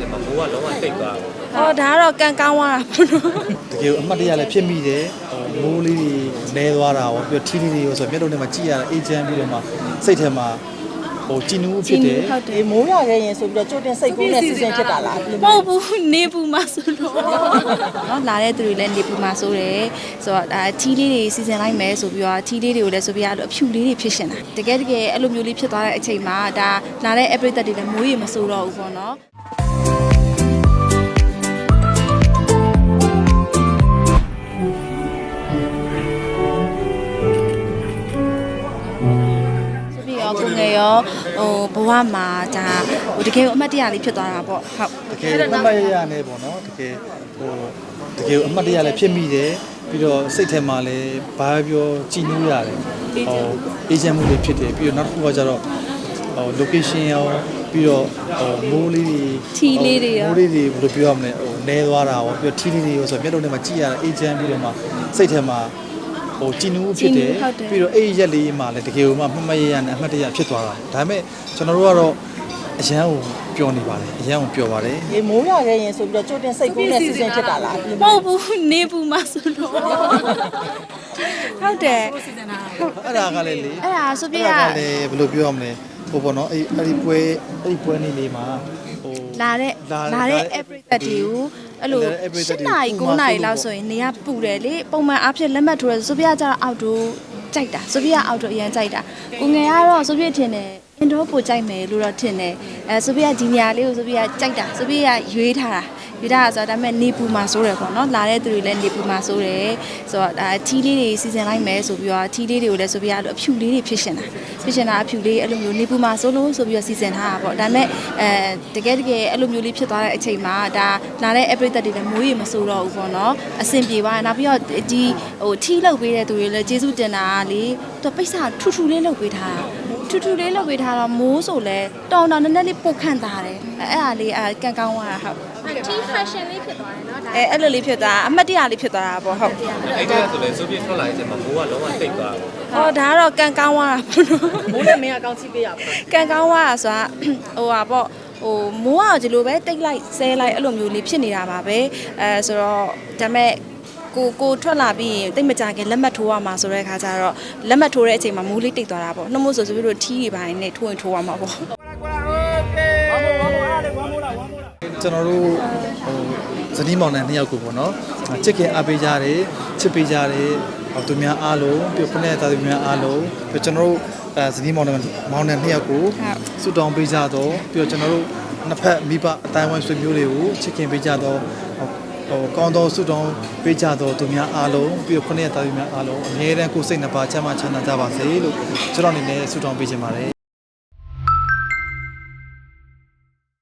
တဲ့အချိန်မှာမိုးကလုံးဝတိတ်သွားတယ်ဟောဒါကတော့ကံကောင်းသွားတာပေါ့နော်တကယ်အမှတ်တရလည်းဖြစ်မိတယ်ဟိုမိုးလေးတွေလဲသွားတာရောပြီးတော့ထီးလေးတွေရောဆိုတော့မျက်လုံးထဲမှာကြည့်ရတာအေးချမ်းပြီးတော့မှစိတ်ထဲမှာဟိုကြည်နူးဖြစ်တယ်ဟုတ်တယ်ဒီမိုးရခဲ့ရင်ဆိုပြီးတော့ကြိုတင်စိတ်ကူးနဲ့စီစဉ်ဖြစ်တာလားမဟုတ်ဘူးနေပူမှာဆိုတော့နော်လာတဲ့သူတွေလည်းနေပူမှာဆိုတယ်ဆိုတော့ဒါထီးလေးတွေစီစဉ်လိုက်မယ်ဆိုပြီးတော့ထီးလေးတွေကိုလည်းဆိုပြီးတော့အဖြူလေးတွေဖြစ်ရှင်တာတကယ်တကယ်အဲ့လိုမျိုးလေးဖြစ်သွားတဲ့အချိန်မှာဒါလာတဲ့ every သက်တွေလည်းမိုးရေမဆိုးတော့ဘူးပေါ့နော်ဆိုပြီးတော့ ကိုငယ်ရောဟိုဘဝမှာဒါဟိုတကယ်ကိုအမှတ်တရလေးဖြစ်သွားတာပေါ့ဟုတ်တကယ်အမှတ်ရရနဲ့ပေါ့နော်တကယ်ဟိုတကယ်အမှတ်တရလည်းဖြစ်မိတယ်ပြီးတော့စိတ်ထဲမှာလည်းဘာပဲပြောကြည်နူးရတယ်ဟိုအေဂျင့်မှုတွေဖြစ်တယ်ပြီးတော့နောက်တစ်ခုကကျတော့ ဟို location ရောပြီးတော့ဟိုမိုးလေးတွေထီလေးတွေရောမိုးလေးတွေဘယ်လိုပြောရမလဲဟိုနဲသွားတာရောပြီးတော့ထီးလေးတွေရောဆိုတော့မျက်လုံးထဲမှာကြည့်ရတာအေဂျင့်ပြီးတော့မှစိတ်ထဲမှာဟိုကြည်နူးဖြစ်တယ်ပြီးတော့အဲ့ဒီရက်လေးမှာလည်းတကယ်ကိုမှမှတ်မှတ်ရရနဲ့အမှတ်တရဖြစ်သွားတာဒါပေမဲ့ကျွန်တော်တို့ကတော့အရန်ကိုပျော်နေပါတယ်အရန်ကိုပျော်ပါတယ်ဒီမိုးရခဲ့ရင်ဆိုပြီးတော့ကြိုတင်စိတ်ကူးနဲ့စီစဉ်ဖြစ်တာလားမဟုတ်ဘူးနေပူမှာဆိုတော့ဟုတ်တယ်အဲ့ဒါကလည်းလေအဲ့ဒါဆိုပြအဲ့ရဒါကလည်းဘယ်လိုပြောရမလဲ ဟိုပေါ့နော်အဲ့အဲ့ဒီပွဲအဲ့ဒီပွဲနေ့လေးမှာဟိုလာတဲ့လာတဲ့လာတဲ့ every သက်တွေကိုအဲ့လိုလာတဲ့ every သက်7တွေကိုနာရီပူမှာ9နာရီဆိုလို့လောက်ဆိုရင်နေရပူတယ်လေပုံမှန်အားဖြင့်လက်မှတ်ထိုးရဆိုပြကြတော့အောက်တိုကြိုက်တာဆိုပြအောက်တိုအရင်ကြိုက်တာကိုငယ်ကတော့ဆိုပြထင်တယ် အင်ဒိုပိုကြိုက်မယ်လို့တော့ထင်တယ်အဲဆိုပြဒီနေရာလေးကိုဆိုပြကြိုက်တာဆိုပြရွေးထားတာရွေးထားတာဆိုတော့ဒါပေမဲ့နေပူမှာစိုးတယ်ပေါ့နော်လာတဲ့သူတွေလည်းနေပူမှာစိုးတယ်ဆိုတော့ဒါထီးလေးတွေစီစဉ်လိုက်မယ်ဆိုပြီးတော့ထီးလေးတွေကိုလည်းဆိုပြအဖြူလေးတွေဖြစ်ရှင်တာဖြစ်ရှင်တာအဖြူလေးအဲ့လိုမျိုးနေပူမှာစိုးလို့ဆိုပြီးတော့စီစဉ်ထားတာပေါ့ဒါပေမဲ့အဲတကယ်တကယ်အဲ့လိုမျိုးလေးဖြစ်သွားတဲ့အချိန်မှာဒါလာတဲ့ every သက်တွေလည်းမိုးရေမစိုးတော့ဘူးပေါ့နော်အဆင်ပြေသွားတယ်နောက်ပြီးတော့ဒီဟိုထီးလောက်ပေးတဲ့သူတွေလည်းကျေးဇူးတင်တာကလေသူပိတ်စာထူထူလေးလောက်ပေးထားတာ ထူထူလေးလုပ်ပေးထားတော့မိုးဆိုလဲတောင်းတောင်းနည်းနည်းလေးပုတ်ခန့်သားတယ်အဲအဲ့ဒါလေးအဲကန်ကောင်းသွားတာဟုတ် tea fashion လေးဖြစ်သွားတယ်เนาะဒါ အဲအဲ့လိုလေးဖြစ်သွားတာအမှတ်တရလေးဖြစ်သွားတာပေါ့ဟုတ် အဲ့ဒီကဆိုလည်းဆိုပြထွက်လာတဲ့အချိန်မှာမိုးကလုံးဝတိတ်သွားတယ် ဟောဒါကတော့ကန်ကောင်းသွားတာပေါ့နော် မိုးနဲ့မင်းကကောင်းချီးပေးရပါ ကန်ကောင်းသွားတာဆိုတာဟိုဟာပေါ့ဟိုမိုးကဒီလိုပဲတိတ်လိုက်ဆဲလိုက်အဲ့လိုမျိုးလေးဖြစ်နေတာပါပဲအဲဆိုတော့ဒါမဲ့ ကိုကိုထွက်လာပြီးရင်တိတ်မကြခင်လက်မှတ်ထိုးရမှာဆိုတဲ့အခါကျတော့လက်မှတ်ထိုးတဲ့အချိန်မှာမိုးလေးတိတ်သွားတာပေါ့နှမို့ဆိုဆိုပြီးတော့ထီးတွေပိုင်းနဲ့ထိုးရင်ထိုးရမှာပေါ့ကျွန်တော်တို့ဟိုဇနီးမောင်နှံနှစ်ယောက်ကိုပေါ့နော်ချစ်ခင်အားပေးကြတယ်ချစ်ပေးကြတယ်ဟိုသူများအားလုံးပြီးခုနဲ့တာသူများအားလုံးပြီးကျွန်တော်တို့အဲဇနီးမောင်နှံမောင်နှံနှစ်ယောက်ကိုဆုတောင်းပေးကြတော့ပြီးတော့ကျွန်တော်တို့နှစ်ဖက်မိဘအတိုင်းဝိုင်းဆွေမျိုးတွေကိုချစ်ခင်ပေးကြတော့ ဟိုကောင်းသောဆုတောင်းပေးကြတော့သူများအားလုံးပြီးတော့ခုနဲ့တာသူများအားလုံးအမြဲတမ်းကိုယ်စိတ်နှစ်ပါးချမ်းသာချမ်းသာကြပါစေလို့ကျွန်တော်အနေနဲ့ဆုတောင်းပေးချင်ပါတယ်